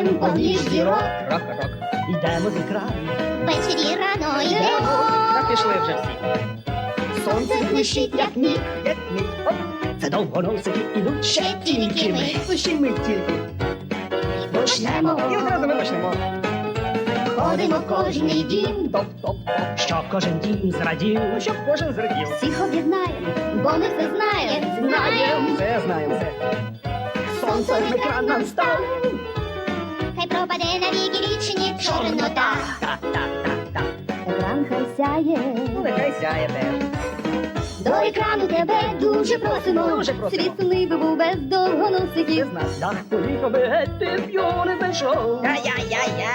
сяєм поміж зірок. Рок-рок. Йдемо з екрану. Ввечері рано Йдемо. Та пішли вже всі. Сонце блищить, як ніг. Як ні. Оп. Це довгоносики ідуть ще тільки ми. Лише ми тільки. Почнемо. І одразу ми почнемо. Ходимо в кожний дім. Топ-топ-топ. Щоб кожен дім зрадів. Щоб кожен зрадів. Всіх об'єднаємо, бо ми все знаємо. Знаємо. Все знаємо. Сонце в екран нам став. Хай на віки вічні чорнота. Екран хай сяє. Ну, нехай сяє теж. До екрану тебе дуже просимо. Дуже просимо. Світ сумний би був без довгоносиків. з нас дах поїхав би геть, ти б його не знайшов. Я-я-я-я.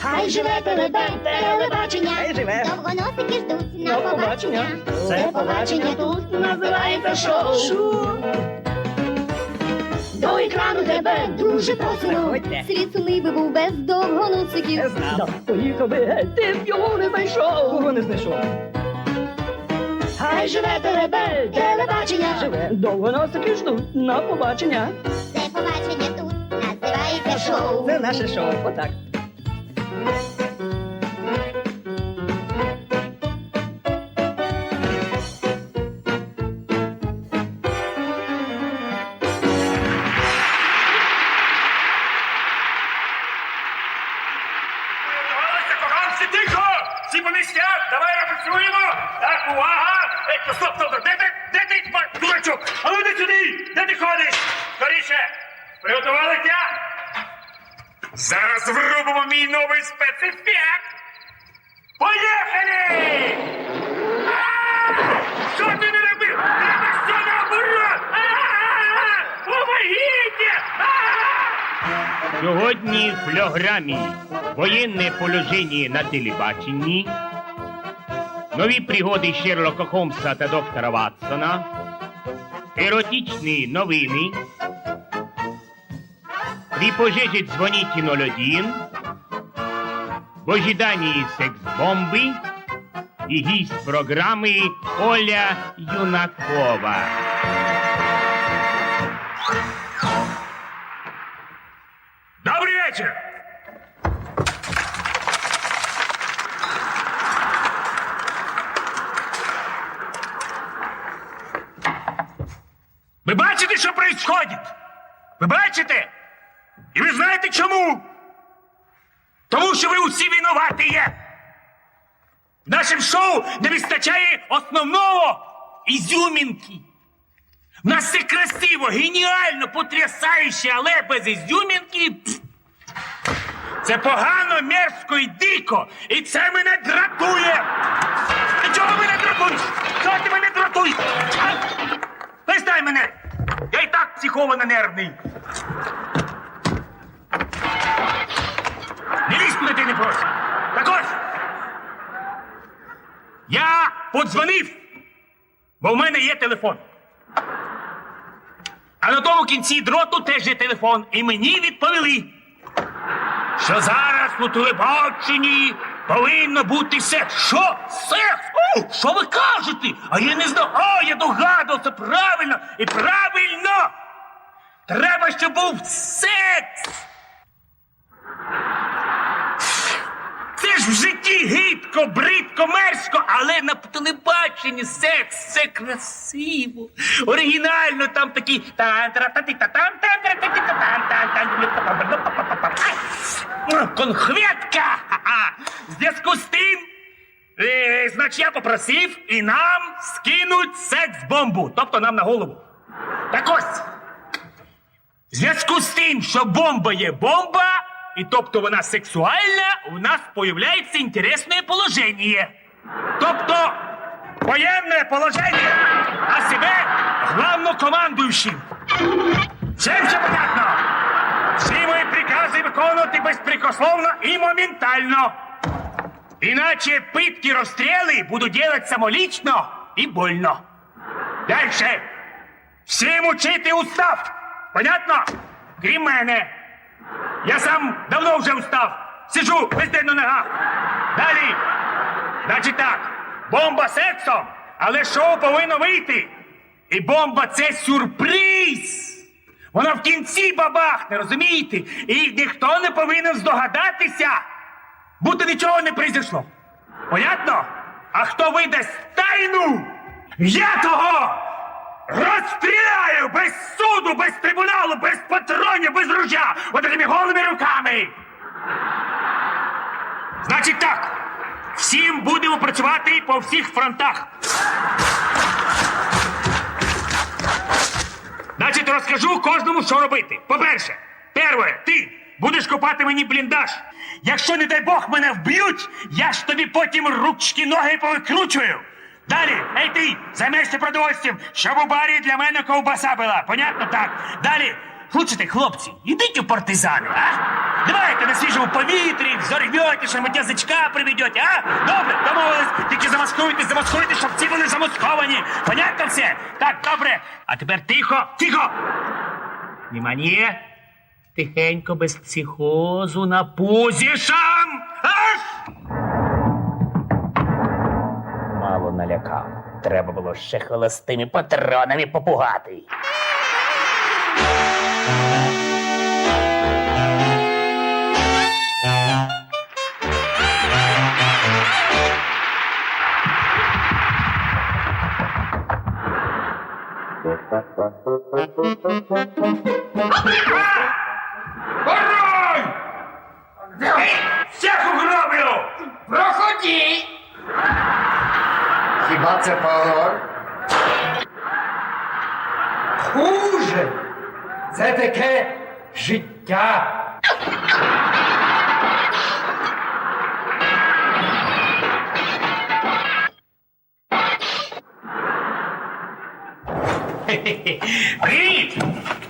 Хай живе телебень, телебачення. Хай живе. Довгоносики ждуть на побачення. Це побачення тут називається шоу. До екрану тебе дуже просимо. Заходьте. Світ сумний би був без довгоносиків. Знав. Поїхав би геть, ти б його не знайшов. Кого не знайшов? Хай живе телебень, телебачення. Живе. Довго носики ждуть на побачення. Це побачення тут називається шоу. Це наше шоу. Отак. Стоп, стоп, стоп! Де ти, де ти, дурачок? А ну йди сюди! Де ти ходиш? Скоріше! Приготувалися? Зараз врубимо мій новий спецефект! Поїхали! А! Що ти не робив? Треба все наоборот! А! Помогите! Сьогодні в програмі воєнне положення на телебаченні, нові пригоди Шерлока Холмса та доктора Ватсона, еротичні новини, при пожежі дзвоніть 01, в ожиданні секс-бомби і гість програми Оля Юнакова. Добрый вечер! Ви бачите, що происходит? Ви бачите? І ви знаєте чому? Тому що ви усі винуваті є. В нашому шоу не вистачає основного ізюмінки. У нас все красиво, геніально, потрясающе, але без ізюмінки. Це погано, мерзко і дико. І це мене дратує. Ти чого мене дратуєш? Чого ти мене дратуєш? Перестань мене! Психовано нервний. Не лізь, куди ти не просиш. Так ось. Я подзвонив, бо в мене є телефон. А на тому кінці дроту теж є телефон. І мені відповіли, що зараз у телебаченні повинно бути секс. Що? Секс? О, що ви кажете? А я не знав. А, я догадався правильно і правильно. Треба, щоб був секс. Це ж в житті гидко, бридко, мерзко, але на телебаченні секс це красиво. Оригінально там такі тан тра та та тан тан. В зв'язку з тим, е, значить, я попросив і нам скинуть секс-бомбу, тобто нам на голову. Так ось. В зв'язку з тим, що бомба є бомба, і тобто вона сексуальна, у нас появляється інтересне положення. Тобто воєнне положення, а себе главнокомандуючим. Всім все понятно? Всі мої прикази виконувати безпрекословно і моментально. Іначе питки розстріли буду делать самолічно і больно. Дальше. Всім учити устав. Понятно? Крім мене. Я сам давно вже устав. Сижу весь день на ногах. Далі. Значить так. Бомба сексом, але шоу повинно вийти. І бомба це сюрприз. Воно в кінці бабахне, розумієте? І ніхто не повинен здогадатися, будто нічого не произошло. Понятно? А хто видасть тайну, я того розстріляю без суду, без трибуналу, без патронів, без ружя, от такими голими руками. Значить так, всім будемо працювати по всіх фронтах. Значить, розкажу кожному, що робити. По-перше, перше, ти будеш копати мені бліндаж. Якщо, не дай Бог, мене вб'ють, я ж тобі потім ручки ноги повикручую. Далі, ей ти, займешся продовольствям, щоб у барі для мене ковбаса була. Понятно так? Далі, слухайте, хлопці, ідіть у партизани, а? Давайте на свіжому повітрі, взорвете, що ми язичка приведете, а? Добре, домовились, тільки замаскуйте, замаскуйте, щоб ці були замасковані. Понятно все? Так, добре. А тепер тихо, тихо! Внимание! Тихенько, без психозу, на позішам! Аж! Налякав. Треба було ще холостими патронами попугати. Порой! Всяк угроблю! Проходіть! Хіба це пароль? Хуже. Це таке життя. Привіт!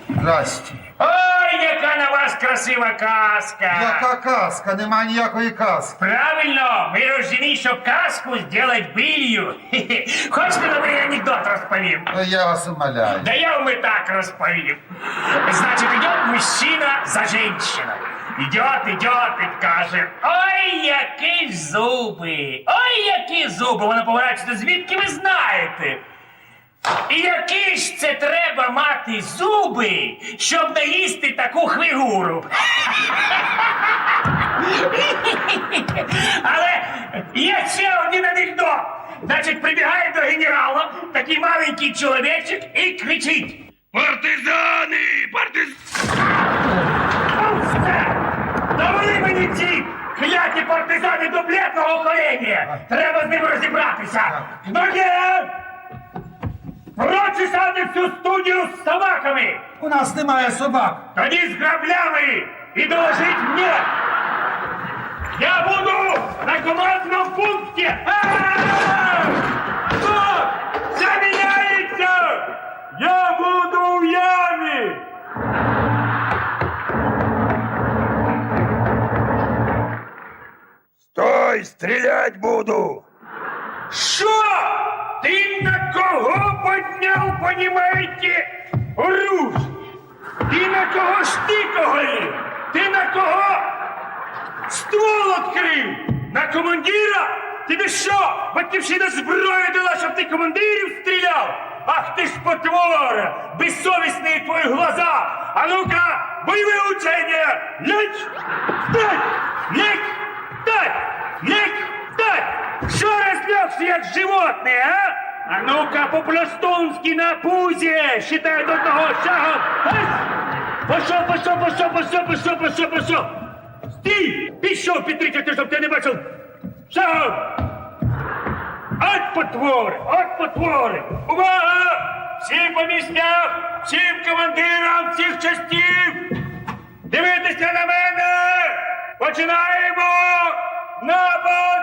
Здрасті. Ой, яка на вас красива каска! Яка казка? Нема ніякої казки. Правильно, ми рождені, щоб казку сделать былью. Хе-хе. Хочете новий анекдот розповім? Та Я вас умоляю. Да я вам и так расповім. Значит, идет мужчина за женщиной. Идет, идет і каже, ой, які зуби, ой, які зуби. Вона поворачується, звідки ви знаєте? І які ж це треба мати зуби, щоб наїсти таку хвигуру? Але є ще один анекдот. Значить, прибігає до генерала такий маленький чоловічок і кричить. Партизани! Партизани! Довели мені ці кляті партизани до бледного коління! Треба з ним розібратися! Хто є? Прочесати всю студію з собаками! У нас немає собак. Тоді з граблями і доложить мені! Я буду на командному пункті! А-а-а! Стоп! Все міняється! Я буду в ямі! Стой! Стрілять буду! Що? Ти на кого подняв, понімаєте, оружие? Ти на кого штиковали? Ти на кого ствол відкрив? На командира? Тобі що? Батьківщина зброю дала, щоб ти командирів стріляв? Ах ти ж потвора! Безсовісні твої глаза! А ну-ка, бойове учення! Лять! Стать! Лять! Стать! Лять! Стать! Що розлягся, як животне, а? А ну-ка, по-пластунськи на пузе! Считай до одного! Ась! Пошов, пошов, пошов, пошов, пошов, пошов, пошов! Стій! Пішов підрікати, щоб ти не бачив! Шагом! От потвори! От потвори! Увага! Всім по місцях! Всім командирам всіх частів! Дивитися на мене! Починаємо! Напад!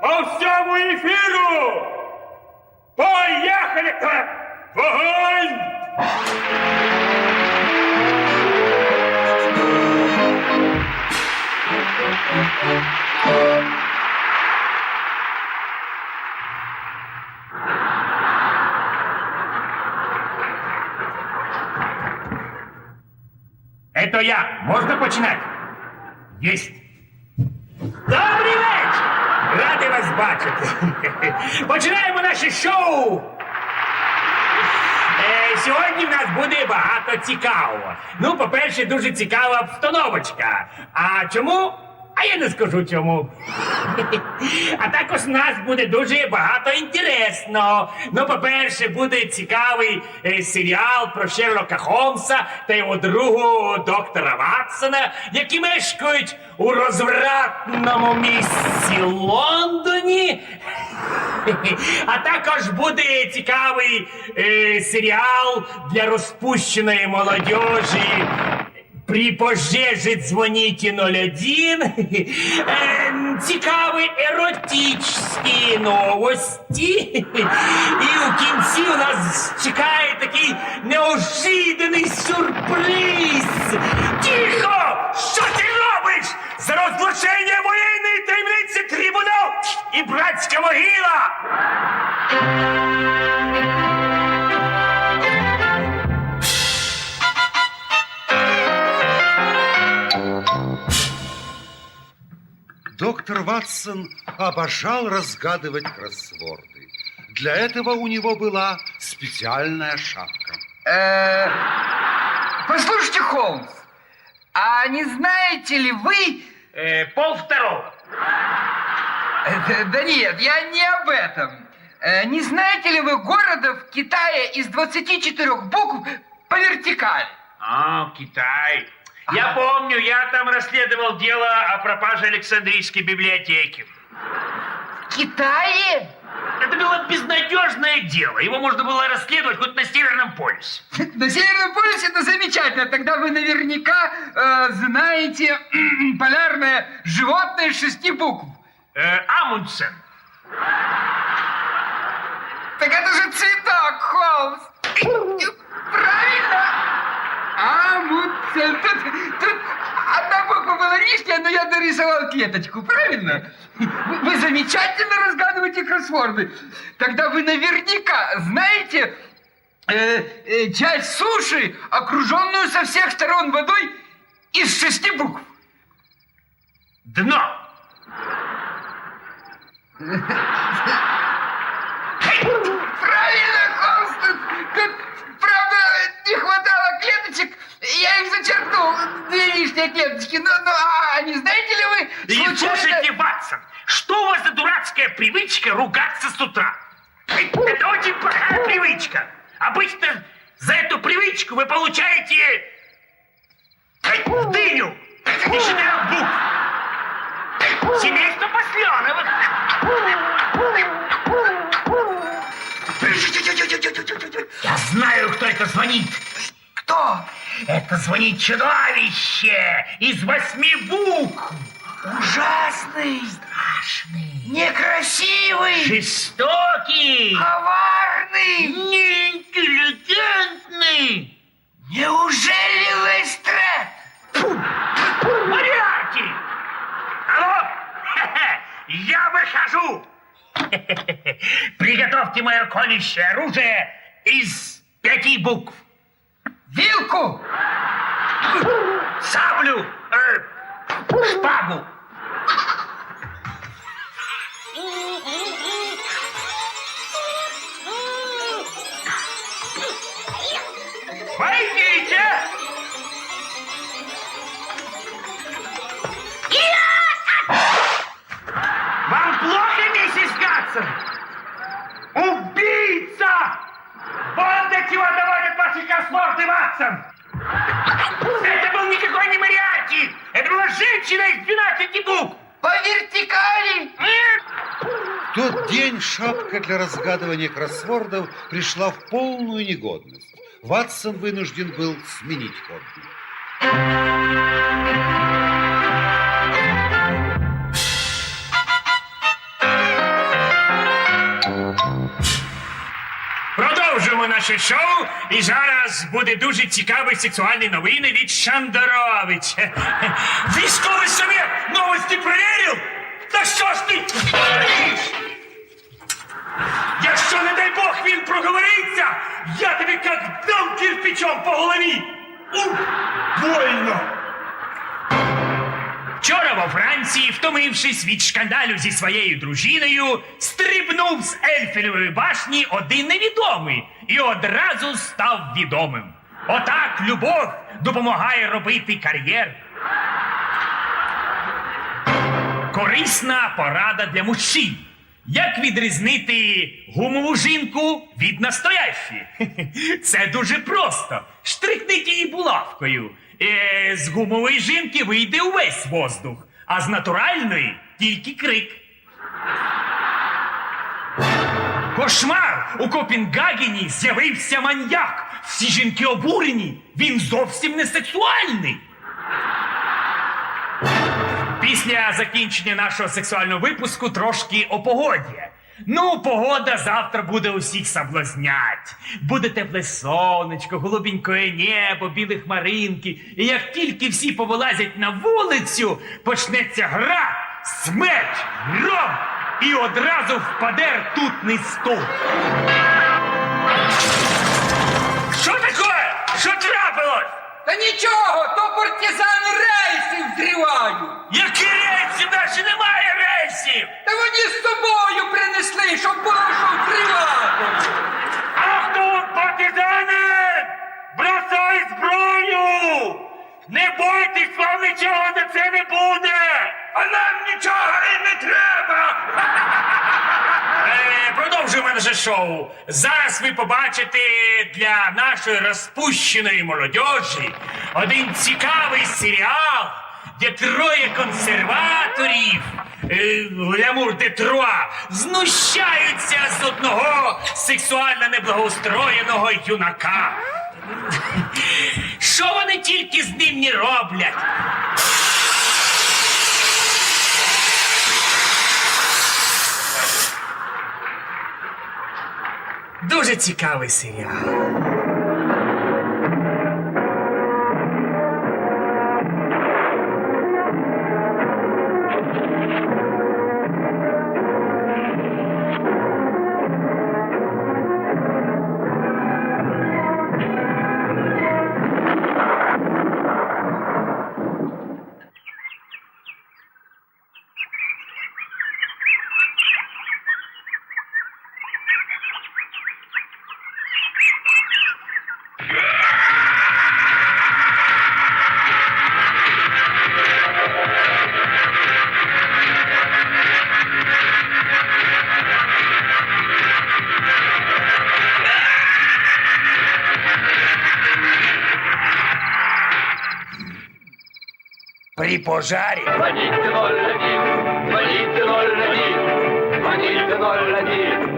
По всьому ефіру! Поїхали! Е, Вогонь! Это я. Можно починать? Есть. Бачити. Починаємо наше шоу. Е, сьогодні в нас буде багато цікавого. Ну, по-перше, дуже цікава обстановочка. А чому? А я не скажу чому. А також нас буде дуже багато інтересного. Ну, по-перше, буде цікавий е, серіал про Шерлока Холмса та його другу доктора Ватсона, які мешкають у розвратному місці Лондоні. А також буде цікавий е, серіал для розпущеної молодежі. При пожежі дзвоніть 01. Е, цікаві еротичні новості. І у кінці у нас чекає такий неожиданий сюрприз. Тихо! Що ти робиш? За розглашення воєнної таємниці трибунал і братська могила! Доктор Ватсон обожал разгадывать кроссворды. Для этого у него была специальная шапка. Э, Послушайте, Холмс, а не знаете ли вы... Е, пол второго. Э, Да нет, я не об этом. Э, Не знаете ли вы города в Китае из 24 букв по вертикали? А, Китай. Я помню, я там расследовал дело о пропаже Александрийской библиотеки. В Китае? Это было безнадежное дело. Его можно было расследовать хоть на Северном полюсе. На Северном полюсе это замечательно. Тогда вы наверняка э, знаете полярное животное шести букв. Э, Амундсен. Так это же цветок, Холмс. Правильно? А, тут, тут одна буква была лишняя, но я дорисовал клеточку, правильно? Вы, замечательно разгадываете кроссворды. Тогда вы наверняка знаете э, э, часть суши, окруженную со всех сторон водой из шести букв. Дно. Правильно, тут, правда, не хватало клеточек, я их зачеркнул, две лишние клеточки, но, но а не знаете ли вы, И случайно... слушайте, Ватсон, что у вас за дурацкая привычка ругаться с утра? Это очень плохая привычка. Обычно за эту привычку вы получаете в дыню из четырех букв. Семейство Посленовых. Я знаю, кто это звонит. Кто? Это звонит чудовище из восьми букв. Ужасный, Страшный. некрасивый, Жестокий. коварный. Неинтеллигентный. Неужели Лестрет? Моряки! Алло! Я выхожу! Приготовьте мое колющее оружие из пяти букв. Вилку! Саблю! э, шпагу! Пойдите! Вам плохо, миссис Гатсон? Убийца! Вот до чего доводят ваши кроссворды, Ватсон! Это был никакой не Мариарти! Это была женщина из 12 букв! По вертикали! Нет! В тот день шапка для разгадывания кроссвордов пришла в полную негодность. Ватсон вынужден был сменить хобби. Продовжимо наше шоу, і зараз буде дуже цікаві сексуальні новини від Шандоровича. Військовий совет новості перевірив? Та що ж ти говориш? Якщо, Він проговориться, я тобі як дам кирпичом по голові. У, больно. Вчора во Франції, втомившись від шкандалю зі своєю дружиною, стрибнув з Ельфелевої башні один невідомий. і одразу став відомим. Отак любов допомагає робити кар'єру. Корисна порада для мужчин. Як відрізнити гумову жінку від настоящої? Це дуже просто. Штрикніть її булавкою. Е, з гумової жінки вийде увесь воздух, а з натуральної тільки крик. Кошмар! У Копенгагені з'явився маньяк. Всі жінки обурені. Він зовсім не сексуальний. Після закінчення нашого сексуального випуску трошки о погоді. Ну, погода завтра буде усіх соблазнять. Буде тепле сонечко, голубеньке небо, білі хмаринки. І як тільки всі повилазять на вулицю, почнеться гра, смерть, гром, і одразу впаде ртутний стул. Та нічого, то партизани рейси взривають. Які рейси? Наші немає рейсів! Та вони з собою принесли, щоб було що взривати. Ахтун, партизани! Бросай зброю! Не бойтесь, вам нічого за це не буде! А нам нічого і не треба! Е, Продовжуємо наше шоу. Зараз ви побачите для нашої розпущеної молодежі один цікавий серіал, де троє консерваторів е, Лямур де знущаються з одного сексуально неблагоустроєного юнака. Що вони тільки з ним не роблять? Дуже цікавий серіал. Пожарі Звоните 01, звоните 01, звоните 01.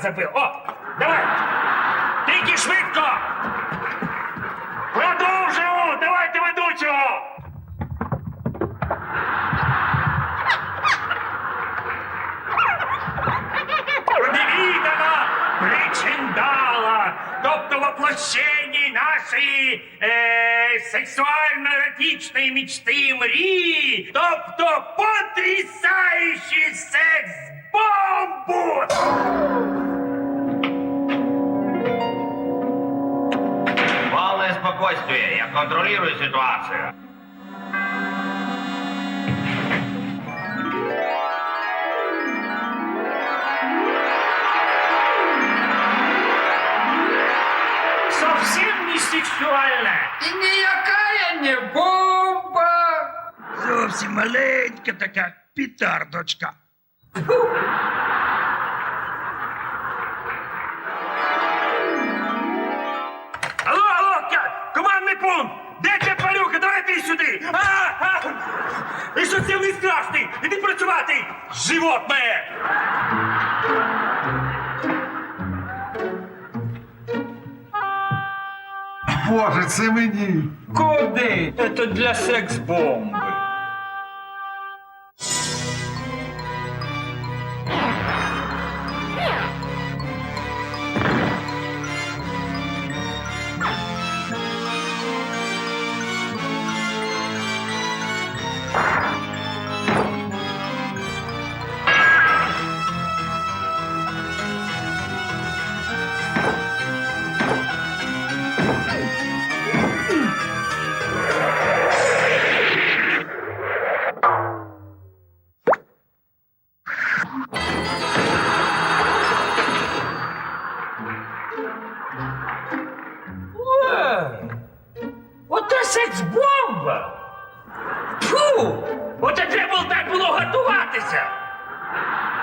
Колечко забив. О, давай. Тільки швидко. Продовжуємо, давайте ведучого. Невідана причиндала, тобто воплощенні нашої е, сексуально-еротичної мечти мрії, тобто потрясаючий секс-бомбу! Спокойствие, я контролирую ситуацию. Совсем не сексуально. І ніяка не бомба. Зовсім маленька така пітардочка. животное! Боже, це мені. Куди? Це для секс-бомб. бомба! Фу! Оце треба так було готуватися!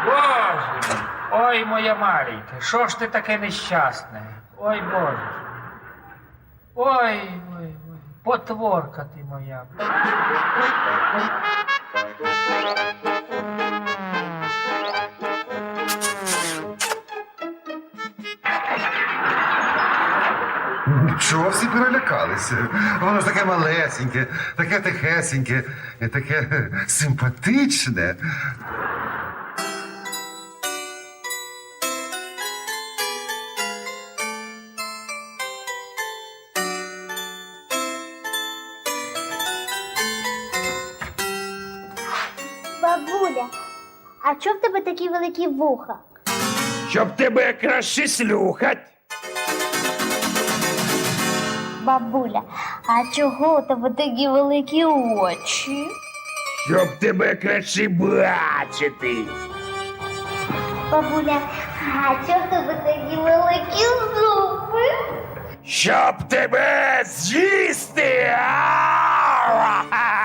Боже! Ой, моя маленька, що ж ти таке нещасне? Ой Боже. Ой, ой, ой, потворка ти моя. Чого всі перелякалися? Воно ж таке малесеньке, таке тихесеньке, і таке симпатичне. Бабуля, а чого в тебе такі великі вуха? Щоб тебе краще слюхать бабуля. А чого у тебе такі великі очі? Щоб тебе краще бачити. Бабуля, а чого в тебе такі великі зуби? Щоб тебе з'їсти! Ау!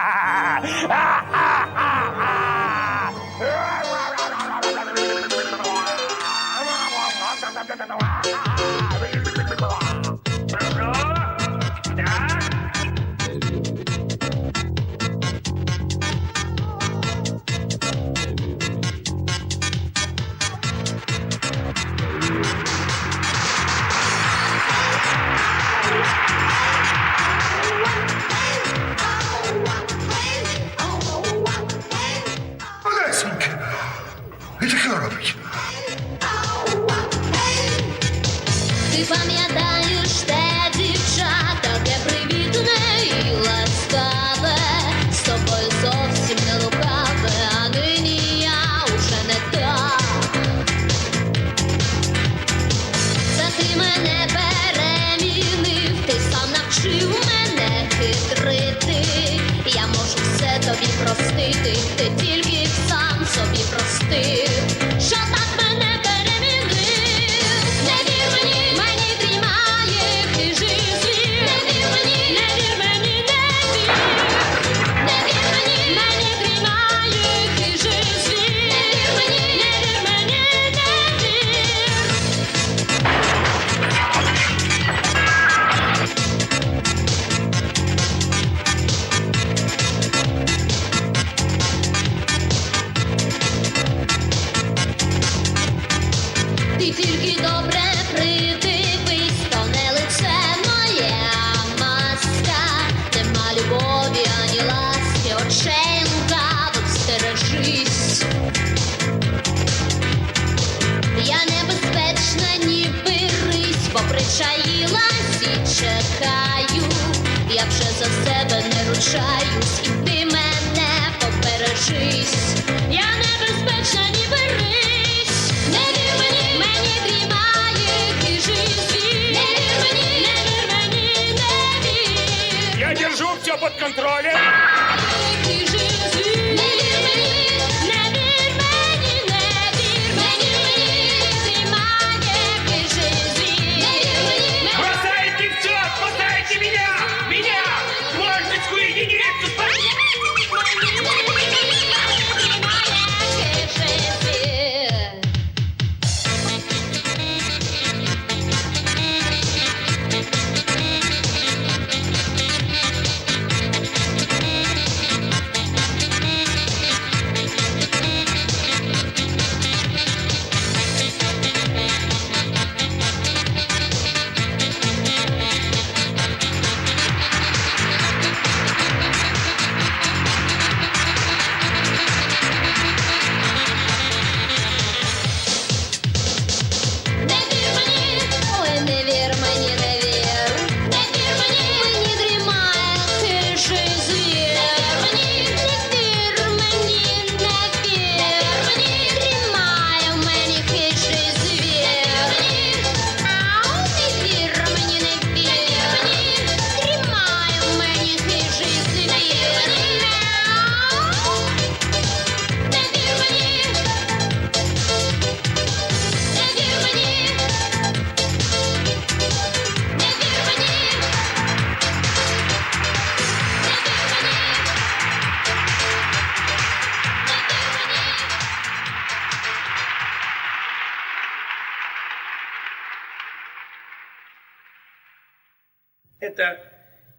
Это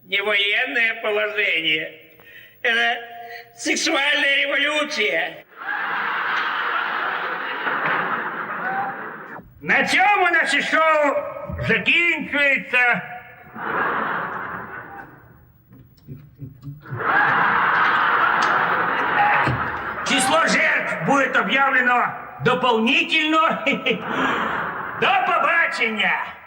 не военное положение. Это сексуальная революция. На цьому наше шоу закінчується. Число жертв будет объявлено дополнительно. До побачення!